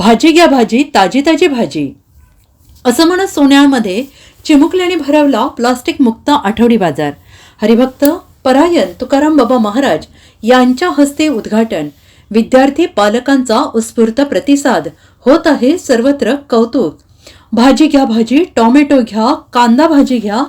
भाजी घ्या भाजी ताजी ताजी भाजी. असं म्हणत सोन्यामध्ये चिमुकल्याने भरवला प्लास्टिक मुक्त आठवडी बाजार. हरिभक्त परायण तुकाराम बाबा महाराज यांच्या हस्ते उद्घाटन. विद्यार्थी पालकांचा उत्स्फूर्त प्रतिसाद. होत आहे सर्वत्र कौतुक. भाजी घ्या भाजी टोमॅटो घ्या कांदा भाजी घ्या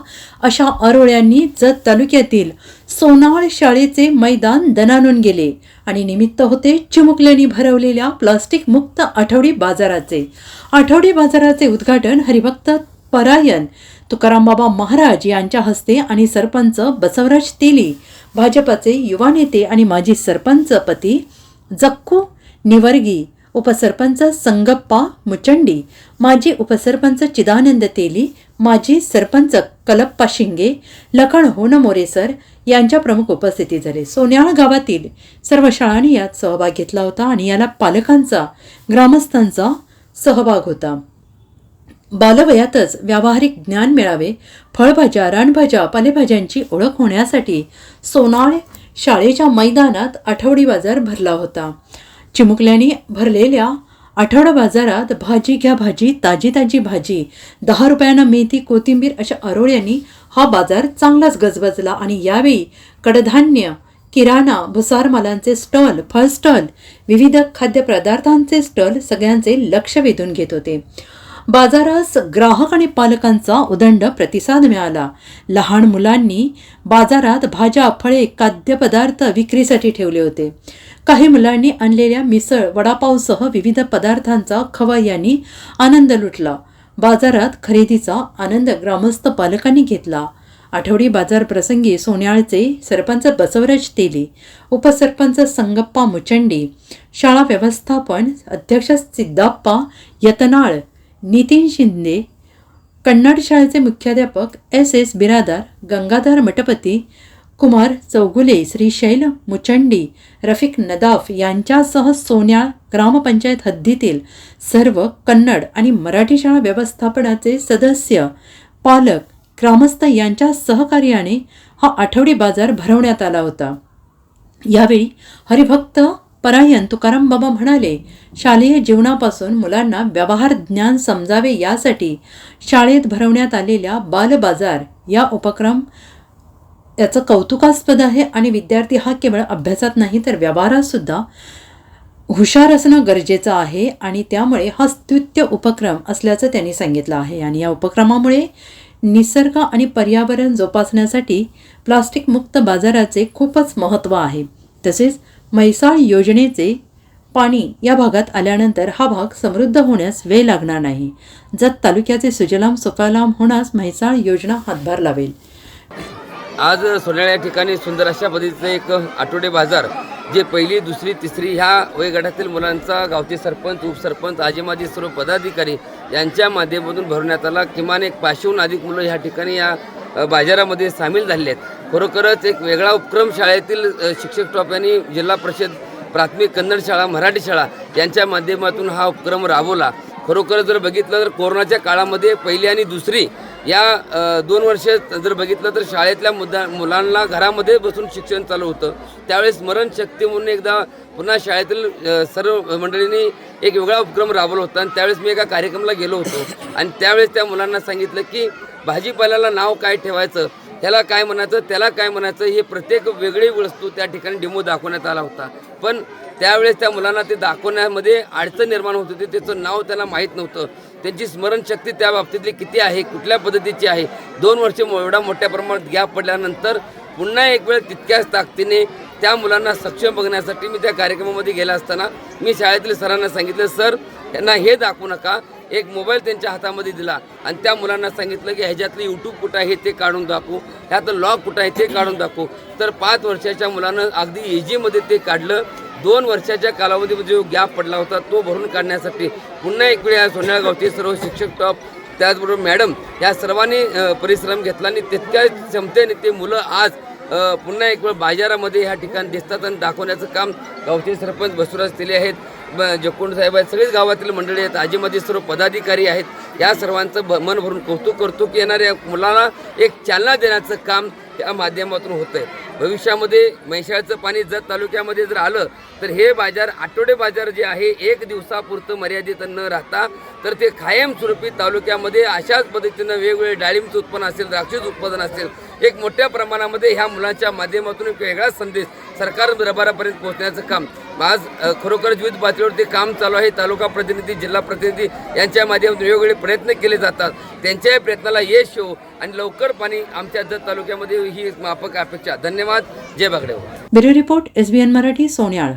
अशा आरोळ्यांनी जत तालुक्यातील सोनाळ शाळेचे मैदान दणानून गेले आणि निमित्त होते चिमुकल्यानी भरवलेल्या प्लास्टिक मुक्त आठवडी बाजाराचे. आठवडी बाजाराचे उद्घाटन हरिभक्त परायण तुकाराम बाबा महाराज यांच्या हस्ते आणि सरपंच बसवराज तेली भाजपाचे युवा नेते आणि माजी सरपंच पती जक्कू निवर्गी उपसरपंच संगप्पा मुचंडी माजी उपसरपंच चिदानंद तेली माजी सरपंच कलप्पा शिंगे लखण होनमोरे सर यांच्या प्रमुख उपस्थिती झाले सोन्याळ गावातील सर्व शाळांनी यात सहभाग घेतला होता आणि याला पालकांचा ग्रामस्थांचा सहभाग होता. बालवयातच व्यावहारिक ज्ञान मिळावे फळभाज्या रानभाज्या पालेभाज्यांची ओळख होण्यासाठी सोनाळ शाळेच्या मैदानात आठवडी बाजार भरला होता. चिमुकल्याने भरलेल्या आठवडा बाजारात भाजी घ्या भाजी ताजी ताजी भाजी दहा रुपयांना मेथी कोथिंबीर अशा आरोळ्यांनी हा बाजार चांगलाच गजबजला. आणि यावेळी कडधान्य किराणा भुसार मालांचे स्टॉल फळ स्टॉल विविध खाद्यपदार्थांचे स्टॉल सगळ्यांचे लक्ष वेधून घेत होते. बाजारास ग्राहक आणि पालकांचा उदंड प्रतिसाद मिळाला. लहान मुलांनी बाजारात भाज्या फळे खाद्यपदार्थ विक्रीसाठी ठेवले होते. काही मुलांनी आणलेल्या मिसळ वडापावसह विविध पदार्थांचा खवय्यांनी आनंद लुटला. बाजारात खरेदीचा आनंद ग्रामस्थ पालकांनी घेतला. आठवडी बाजार प्रसंगी सोन्याळचे सरपंच बसवराज तेली उपसरपंच संगप्पा मुचंडी शाळा व्यवस्थापन अध्यक्ष सिद्धाप्पा यतनाळ नितीन शिंदे कन्नड शाळेचे मुख्याध्यापक एस एस बिरादार गंगाधर मठपती कुमार चौगुले श्रीशैल मुचंडी रफिक नदाफ यांच्यासह सोन्या ग्रामपंचायत हद्दीतील सर्व कन्नड आणि मराठी शाळा व्यवस्थापनाचे सदस्य पालक ग्रामस्थ यांच्या सहकार्याने हा आठवडी बाजार भरवण्यात आला होता. यावेळी हरिभक्त परायण तुकाराम बाबा म्हणाले शालेय जीवनापासून मुलांना व्यवहार ज्ञान समजावे यासाठी शाळेत भरवण्यात आलेल्या बालबाजार या उपक्रम याचं कौतुकास्पद आहे आणि विद्यार्थी हा केवळ अभ्यासात नाही तर व्यवहारातसुद्धा हुशार असणं गरजेचं आहे आणि त्यामुळे हा स्तुत्य उपक्रम असल्याचं त्यांनी सांगितलं आहे. आणि या उपक्रमामुळे निसर्ग आणि पर्यावरण जोपासण्यासाठी प्लास्टिक मुक्त बाजाराचे खूपच महत्त्व आहे. तसेच म्हैसाळ योजनेचे पाणी या भागात आल्यानंतर हा भाग समृद्ध होण्यास वेळ लागणार नाही. जत तालुक्याचे सुजलाम सुफलाम होण्यास म्हैसाळ योजना हातभार लावेल. आज सोन्याळ या ठिकाणी सुंदर अशा पद्धतीचं एक आठवडे बाजार जे पहिली दुसरी तिसरी ह्या वयोगटातील मुलांचा गावचे सरपंच उपसरपंच आजीमाजी सर्व पदाधिकारी यांच्या माध्यमातून भरवण्यात आला. किमान एक पाचशेहून अधिक मुलं ह्या ठिकाणी या बाजारामध्ये सामील झालेले आहेत. खरोखरच एक वेगळा उपक्रम शाळेतील शिक्षक टॉप्यांनी यांनी जिल्हा परिषद प्राथमिक कन्नड शाळा मराठी शाळा यांच्या माध्यमातून हा उपक्रम राबवला. खरोखर जर बघितलं तर कोरोनाच्या काळामध्ये पहिली आणि दुसरी या दोन वर्ष जर बघितलं तर शाळेतल्या मुद्दा मुलांना घरामध्ये बसून शिक्षण चालू होतं. त्यावेळेस स्मरणशक्ती म्हणून एकदा पुन्हा शाळेतील सर्व मंडळींनी एक वेगळा उपक्रम राबवला होता. आणि त्यावेळेस मी एका कार्यक्रमाला गेलो होतो. आणि त्यावेळेस त्या मुलांना सांगितलं की भाजीपाल्याला नाव काय ठेवायचं? त्याला काय म्हणायचं त्याला काय म्हणायचं हे प्रत्येक वेगळी वस्तू त्या ठिकाणी डेमो दाखवण्यात आला होता. पण त्यावेळेस त्या मुलांना ते दाखवण्यामध्ये अडचण निर्माण होत होती त्याचं नाव त्याला माहीत नव्हतं. त्यांची स्मरणशक्ती त्या बाबतीतली किती आहे कुठल्या पद्धतीची आहे दोन वर्ष एवढा मोठ्या प्रमाणात गॅप पडल्यानंतर पुन्हा एक वेळ तितक्याच ताकदीने त्या मुलांना सक्षम बघण्यासाठी मी त्या कार्यक्रमामध्ये गेला असताना मी शाळेतील सरांना सांगितलं सर यांना हे दाखवू नका एक मोबाईल त्यांच्या हातामध्ये दिला. आणि त्या मुलांना सांगितलं की ह्याच्यातलं यूट्यूब कुठं आहे ते काढून दाखवू. ह्यातलं लॉग कुठं आहे ते काढून दाखवू. तर पाच वर्षाच्या मुलानं अगदी एजीमध्ये ते काढलं. दोन वर्षाच्या कालावधीमध्ये जो गॅप पडला होता तो भरून काढण्यासाठी पुन्हा एक वेळ या सोन्यागावचे सर्व शिक्षक टॉप त्याचबरोबर मॅडम या सर्वांनी परिश्रम घेतला आणि तितक्या क्षमतेने ते मुलं आज पुन्हा एक वेळ बाजारामध्ये ह्या ठिकाणी दिसतात आणि दाखवण्याचं काम गावचे सरपंच बसवराज तेले आहेत. ब जकोंड साहेब आहेत. सगळीच गावातील मंडळी आहेत. आजीमध्ये सर्व पदाधिकारी आहेत. या सर्वांचं ब मन भरून कौतुक करतो की येणाऱ्या मुलाला एक चालना देण्याचं काम त्या माध्यमातून होतं आहे भविष्यामध्ये म्हैशाळचं पाणी जत तालुक्यामध्ये जर आलं तर हे बाजार आठवडे बाजार जे आहे एक दिवसापुरतं मर्यादित न राहता तर ते कायमस्वरूपी तालुक्यामध्ये अशाच पद्धतीनं वेगवेगळे डाळिंबचं उत्पन्न असेल द्राक्षाचं उत्पादन असेल एक मोठ्या प्रमाणामध्ये ह्या मुलांच्या माध्यमातून एक वेगळाच संदेश सरकार दरबारापर्यंत पोहोचण्याचं काम. आज खरोखर विविध पातळीवर ते काम चालू आहे. तालुका प्रतिनिधी जिल्हा प्रतिनिधी यांच्या माध्यमातून वेगवेगळे प्रयत्न केले जातात. त्यांच्या या प्रयत्नाला यश येऊ आणि लवकर पाणी आमच्या जत तालुक्यामध्ये ही माफक अपेक्षा. धन्यवाद. Jay Bagade bureau report S B N Marathi Sonyal.